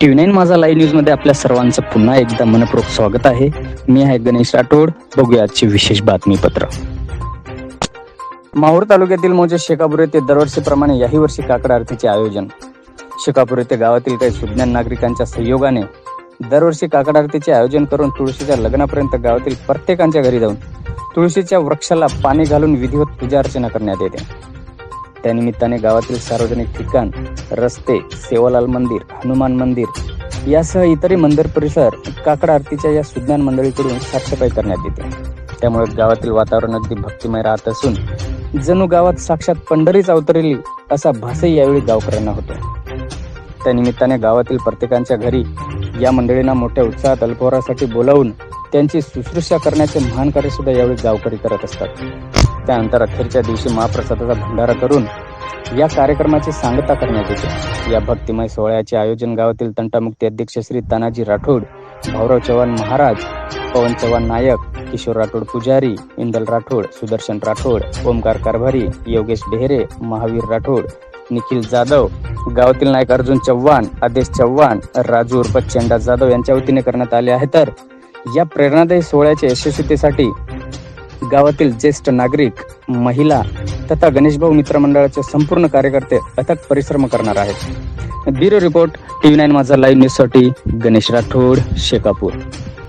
T nine माझा live न्यूजमध्ये आपल्या सर्वांचं पुन्हा एकदा मनपूर्वक स्वागत आहे. मी आहे गणेश राठोड. बघूया आजची विशेष बातमीपत्र. माहूर तालुक्यातील मोजे शेकापूर येथे दरवर्षीप्रमाणे याही वर्षी काकड आरतीचे आयोजन. शेकापूर येथे गावातील काही सुज्ञान नागरिकांच्या सहयोगाने दरवर्षी काकड आरतीचे आयोजन करून तुळशीच्या लग्नापर्यंत गावातील प्रत्येकांच्या घरी जाऊन तुळशीच्या वृक्षाला पाणी घालून विधिवत पूजा अर्चना करण्यात येते. त्यानिमित्ताने गावातील सार्वजनिक ठिकाण रस्ते सेवालाल मंदिर हनुमान मंदिर यासह इतरही मंदिर परिसर काकड आरतीच्या या सुज्ञान मंडळीकडून साफसफाई करण्यात येते. त्यामुळे गावातील वातावरण अगदी भक्तिमय राहत असून जणू गावात साक्षात पंढरीच अवतरली असा भासही यावेळी गावकऱ्यांना होतो. त्यानिमित्ताने गावातील प्रत्येकांच्या घरी या मंडळींना मोठ्या उत्साहात अल्पवरासाठी बोलावून त्यांची शुश्रूषा करण्याचे महान कार्य सुद्धा यावेळी गावकरी करत असतात. त्यानंतर अखेरच्या दिवशी महाप्रसादाचा भंडारा करून या कार्यक्रमाची सांगता करण्यात येते. या भक्तिमय सोहळ्याचे आयोजन गावातील तंटामुक्ती अध्यक्ष श्री तानाजी राठोड भाऊराव चव्हाण महाराज पवन चव्हाण नायक किशोर राठोड पुजारी इंदल राठोड सुदर्शन राठोड ओमकार कारभारी योगेश बेहरे महावीर राठोड निखिल जाधव गावातील नायक अर्जुन चव्हाण आदेश चव्हाण राजू उर्फ चेंडा जाधव यांच्या वतीने करण्यात आले आहे. तर या प्रेरणादायी सोहळ्याच्या यशस्वीतेसाठी गावातील ज्येष्ठ नागरिक महिला तथा गणेशभाऊ मित्र मंडळाचे संपूर्ण कार्यकर्ते अथक परिश्रम करणार आहेत. ब्युरो रिपोर्ट टीव्ही नाईन माझा लाईव्ह न्यूजसाठी गणेश राठोड शेकापूर.